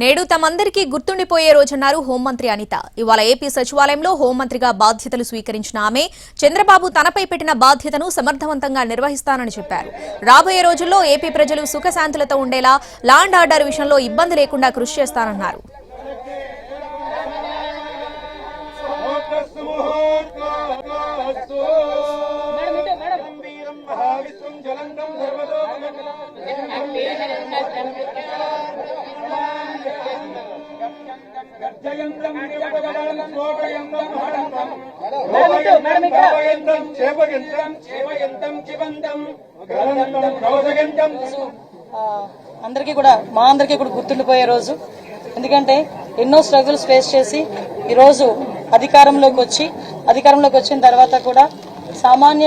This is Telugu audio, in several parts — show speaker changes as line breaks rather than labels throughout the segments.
నేడు తమందరికీ గుర్తుండిపోయే రోజన్నారు హోంమంత్రి అనిత. ఇవాళ ఏపీ సచివాలయంలో హోంమంత్రిగా బాధ్యతలు స్వీకరించిన ఆమె చంద్రబాబు తనపై పెట్టిన బాధ్యతను సమర్థవంతంగా నిర్వహిస్తానని చెప్పారు. రాబోయే రోజుల్లో ఏపీ ప్రజలు సుఖశాంతులతో ఉండేలా లాండ్ ఆర్డర్ విషయంలో ఇబ్బంది లేకుండా కృషి చేస్తానన్నారు.
గర్జయంతం హడంతం చేపయంతం చేపయంతం చివంతం
ఆ, అందరికీ కూడా మా అందరికీ కూడా గుర్తుండిపోయే రోజు. ఎందుకంటే ఎన్నో స్ట్రగుల్స్ ఫేస్ చేసి ఈరోజు అధికారంలోకి వచ్చి అధికారంలోకి వచ్చిన తర్వాత కూడా సామాన్య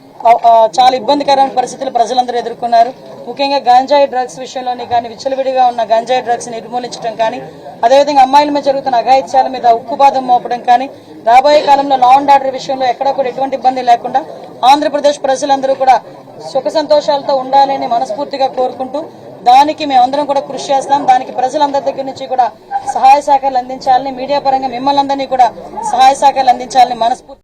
చాలా ఇబ్బందికరమైన పరిస్థితులు ప్రజలందరూ ఎదుర్కొన్నారు. ముఖ్యంగా గంజాయి డ్రగ్స్ విషయంలోని కానీ విచ్చలవిడిగా ఉన్న గంజాయి డ్రగ్స్ నిర్మూలించడం కానీ అదేవిధంగా అమ్మాయిల మీద జరుగుతున్న అఘాయిత్యాల మీద ఉక్కుపాదం మోపడం కానీ రాబోయే కాలంలో లా అండ్ ఆర్డర్ విషయంలో ఎక్కడ కూడా ఎటువంటి ఇబ్బంది లేకుండా ఆంధ్రప్రదేశ్ ప్రజలందరూ కూడా సుఖ సంతోషాలతో ఉండాలని మనస్ఫూర్తిగా కోరుకుంటూ దానికి మేమందరం కూడా కృషి చేస్తాం. దానికి ప్రజలందరి దగ్గర నుంచి కూడా సహాయ సహకారాలు అందించాలని మీడియా పరంగా మిమ్మల్ని అందరినీ కూడా సహాయ సహకారాలు అందించాలని మనస్ఫూర్తి